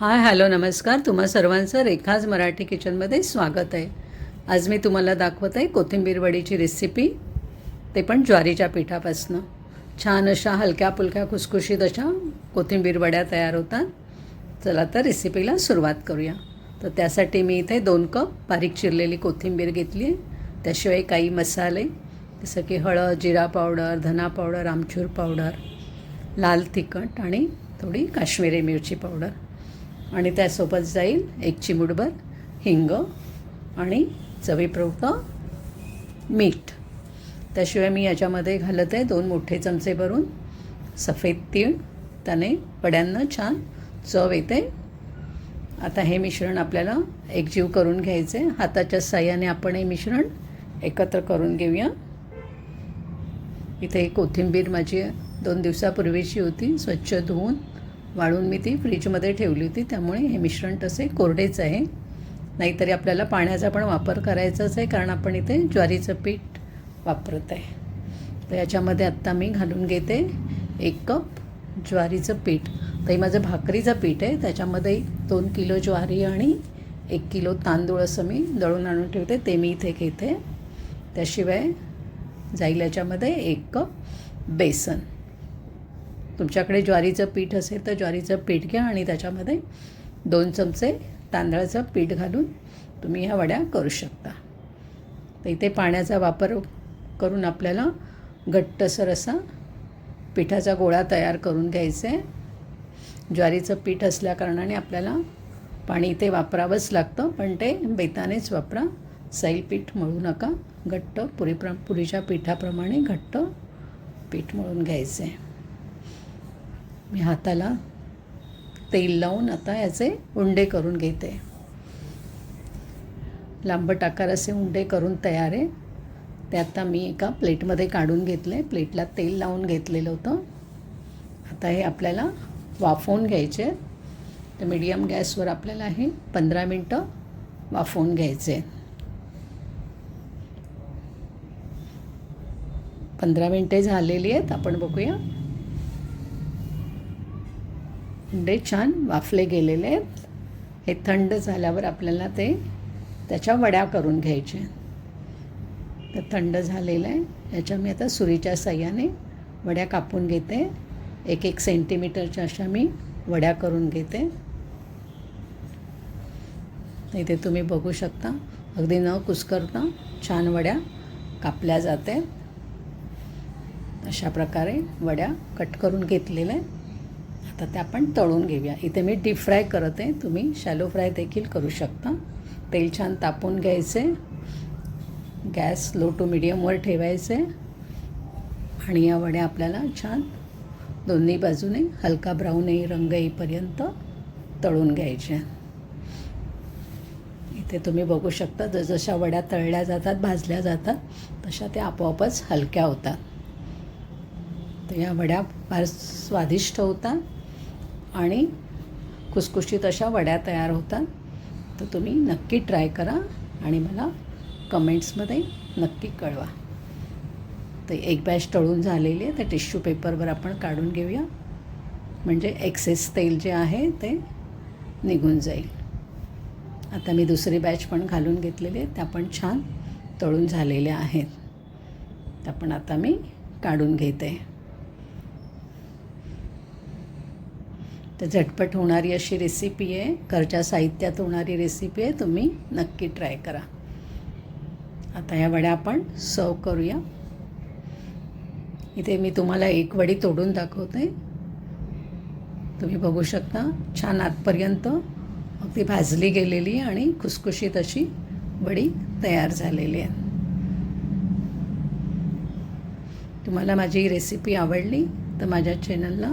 Hi hello नमस्कार. तुम्हा सर्वांचं रेखाज मराठी किचनमध्ये स्वागत आहे. आज मी तुम्हाला दाखवत आहे कोथिंबीर वडीची रेसिपी ते पण ज्वारीच्या पिठापासनं. छान अशा हलक्या फुलक्या खुसखुशीत अशा कोथिंबीर वड्या तयार होतात. चला तर रेसिपीला सुरुवात करूया. तर त्यासाठी मी इथे दोन कप बारीक चिरलेली कोथिंबीर घेतली आहे. त्याशिवाय काही मसाले जसं की हळद जिरा पावडर धना पावडर आमचूर पावडर लाल तिखट आणि थोडी काश्मीरी मिरची पावडर. आणि त्यासोबत जाईल एक चिमूटभर हिंग आणि चवीपुरतं मीठ. त्याशिवाय मी याच्यामध्ये घालत आहे दोन मोठे चमचे भरून. सफेद तीळ त्याने वड्यांना छान चव येते. आता हे मिश्रण आपल्याला एकजीव करून घ्यायचे. हाताच्या साह्याने आपण हे मिश्रण एकत्र करून घेऊया. इथे कोथिंबीर माझी दोन दिवसापूर्वीची होती. स्वच्छ धुवून वाळून मी ती फ्रीजमध्ये ठेवली होती. त्यामुळे हे मिश्रण तसे कोरडेच आहे. नाहीतरी आपल्याला पाण्याचा पण वापर करायचाच आहे कारण आपण इथे ज्वारीचं पीठ वापरत आहे. तर याच्यामध्ये आत्ता मी घालून घेते एक कप ज्वारीचं पीठ. तर हे माझं भाकरीचं पीठ आहे. त्याच्यामध्ये दोन किलो ज्वारी आणि एक किलो तांदूळ असं मी दळून आणून ठेवते. ते मी इथे घेते. त्याशिवाय जाईल याच्यामध्ये एक कप बेसन. तुमच्याकडे ज्वारीचं पीठ असेल तर ज्वारीचं पीठ घ्या आणि त्याच्यामध्ये दोन चमचे तांदळाचं पीठ घालून तुम्ही ह्या वड्या करू शकता. तर इथे पाण्याचा वापर करून आपल्याला घट्टसर असा पिठाचा गोळा तयार करून घ्यायचा. आहे ज्वारीचं पीठ असल्याकारणाने आपल्याला पाणी इथे वापरावंच लागतं पण ते बेतानेच वापरा. सैल पीठ मळू नका. घट्ट पुरी प्र पुरीच्या पिठाप्रमाणे घट्ट पीठ मळून घ्यायचं. आहे मी हाताला तेल लावून आता याचे उंडे करून घेते. लांबट आकार असे उंडे करून तयार आहे. ते आता मी एका प्लेटमध्ये काढून घेतले. प्लेटला तेल लावून घेतलेलं होतं. आता हे आपल्याला वाफवून घ्यायचे तर मीडियम गॅसवर आपल्याला हे पंधरा मिनटं वाफवून घ्यायचे पंधरा मिनटे झालेली आहेत. आपण बघूया. अंडे छान वाफले गेलेले आहेत. हे थंड झाल्यावर आपल्याला ते त्याच्या वड्या करून घ्यायचे तर थंड झालेलं आहे. याच्या मी आता सुरीच्या सह्याने वड्या कापून घेते. एक एक सेंटीमीटरच्या अशा मी वड्या करून घेते. इथे तुम्ही बघू शकता अगदी न कुसकरता छान वड्या कापल्या जाते. अशा प्रकारे वड्या कट करून घेतलेल्या तर त्या आपण तळून घेऊया. इथे मी डीप फ्राय करत. आहे तुम्ही शॅलो फ्राय देखील करू शकता. तेल छान तापून घ्यायचे. गॅस लो टू मिडियमवर ठेवायचे. आणि या वड्या आपल्याला छान दोन्ही बाजूने हलका ब्राऊन येई रंग येईपर्यंत तळून घ्यायचे. इथे तुम्ही बघू शकता जसजशा वड्या तळल्या जातात भाजल्या जातात तशा त्या आपोआपच हलक्या होतात. तर या वड्या फार स्वादिष्ट होतात. आणि खुसखुशीत अशा वड्या तयार होतात. तर तुम्ही नक्की ट्राय करा आणि मला कमेंट्समध्ये नक्की कळवा. तर एक बॅच तळून झालेली आहे. तर टिश्यू पेपरवर आपण काढून घेऊया. म्हणजे एक्सेस तेल जे आहे ते निघून जाईल. आता मी दुसरी बॅच पण घालून घेतलेली आहे. त्या पण छान तळून झालेल्या आहेत. त्या पण आता मी काढून घेते. तर झटपट होणारी अशी रेसिपी आहे. घरच्या साहित्यात होणारी रेसिपी आहे. तुम्ही नक्की ट्राय करा. आता या वड्या आपण सर्व करूया. इथे मी तुम्हाला एक वडी तोडून दाखवते. तुम्ही बघू शकता छान आतपर्यंत अगदी भाजली गेलेली आणि खुसखुशीत अशी वडी तयार झालेली आहे. तुम्हाला माझी रेसिपी आवडली तर माझ्या चॅनलला